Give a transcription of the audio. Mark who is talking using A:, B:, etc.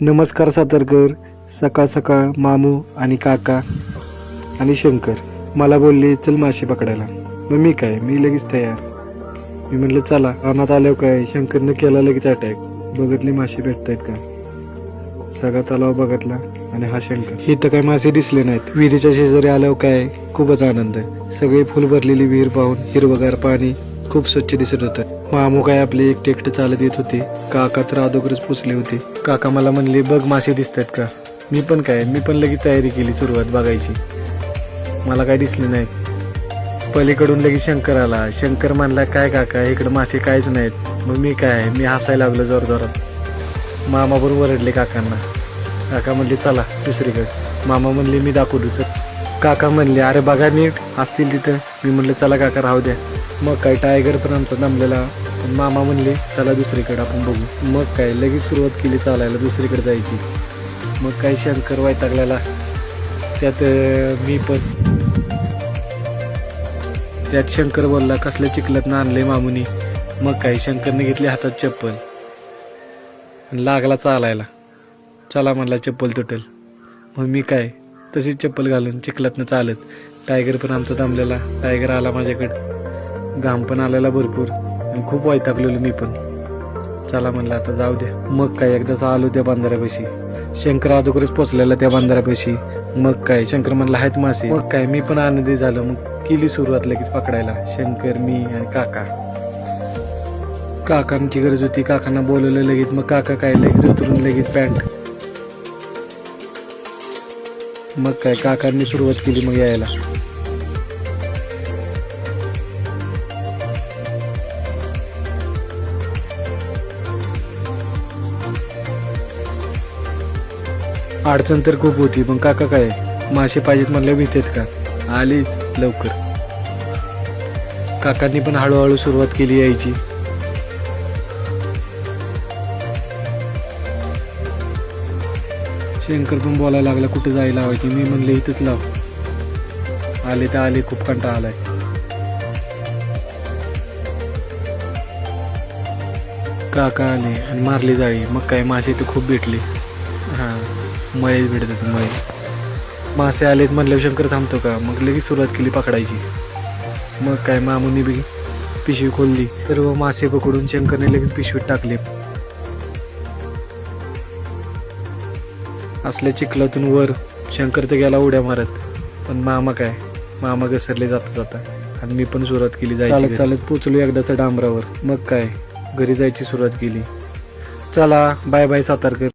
A: नमस्कार सातारकर सकाळ सकाळ मामू आणि काका आणि शंकर. मला बोलले चल मासे पकडायला. मग मी काय? मी लगेच तयार. मी म्हटलं चला रानात आल्यावर काय? शंकरनं केला लगेच अटॅक बघितले मासे भेटत आहेत का? सगळा तलाव बघितला आणि हा शंकर. इथं काय मासे दिसले नाहीत. विहिरीच्या शेजारी आल्यावर काय? खूपच आनंद आहे. सगळी फुल भरलेली विहीर पाहून हिरवगार पाणी खूप स्वच्छ दिसत होतं. मामू काय आपले एकटे एकटे चालत येत होते. काका तर अगोदरच पोचले होते. काका मला म्हणले बघ मासे दिसतात का? मी पण काय मी पण लगेच तयारी केली सुरुवात बघायची. मला काय दिसले नाही. पलीकडून लगेच शंकर आला. शंकर म्हणला काय काका इकडे मासे काहीच नाहीत. मग मी काय मी हसायला लागलो जोर जोरात. मामा बरोबर ओरडले काकांना. काका म्हणले चला दुसरीकडे. मामा म्हणले मी दाखवतो सर काका म्हणले अरे बघा नीट असतील तिथं. मी म्हणलं चला काका राहू द्या. मग काय टायगर पण आमचा दमलेला. पण मामा म्हणले चला दुसरीकडे आपण बघू. मग काय लगेच सुरुवात केली चालायला दुसरीकडे जायची. मग काय शंकर वैतागलेला. त्यात मी पण. त्यात शंकर बोलला कसल्या चिखलात आणलंय मामुनी. मग काय शंकरने घेतली हातात चप्पल. लागला चालायला. चला म्हणला चप्पल तुटेल. मग मी काय तशीच चप्पल घालून चिखलातनं चालत. टायगर पण आमचा दमलेला. टायगर आला माझ्याकडं. घाम पण आलेला भरपूर. आणि खूप वैतागलेलो मी पण. चला म्हणलं आता जाऊ द्या. मग काय एकदाच आलो त्या बांधाऱ्यापाशी. शंकर अगोदरच पोचलेला त्या बांधाऱ्यापाशी. मग काय शंकर म्हणला आहेत मासे. मग काय मी पण आनंदी झालो. मग केली सुरुवात लगेच पकडायला. शंकर मी आणि काका. काकांची गरज होती. काकांना बोलवलं लगेच. मग काका काय लगेच उतरून लगेच पॅन्ट. मग काय काकांनी सुरुवात केली मग यायला. अडचण तर खूप होती पण काका काय? मासे पाहिजेत म्हणले भीतेत का? आलीच लवकर. काकांनी पण हळूहळू सुरुवात केली यायची. शंकर पण बोलायला लागला कुठे जायला लावायची मी म्हणले इथंच लाव. आले तर आले खूप कंटा आलाय. काका आले आणि मारली जाळी. मग काय मासे तर खूप भेटले. हा. मळेच भेटत होते मळे मासे आलेत म्हणल्यावर शंकर थांबतो का? मग लगेच सुरुवात केली पकडायची. मग काय मामुनी बी पिशवी खोलली. सर्व मासे पकडून शंकरने लगेच पिशवीत टाकले. असल्या चिखलातून वर शंकर तर गेला उड्या मारत. पण मामा काय? मामा घसरले जाता जाता. आणि मी पण सुरुवात केली जायची चालत चालत पोचलो एकदाचा डांबरावर. मग काय? घरी जायची सुरुवात केली. चला बाय बाय सातारकर.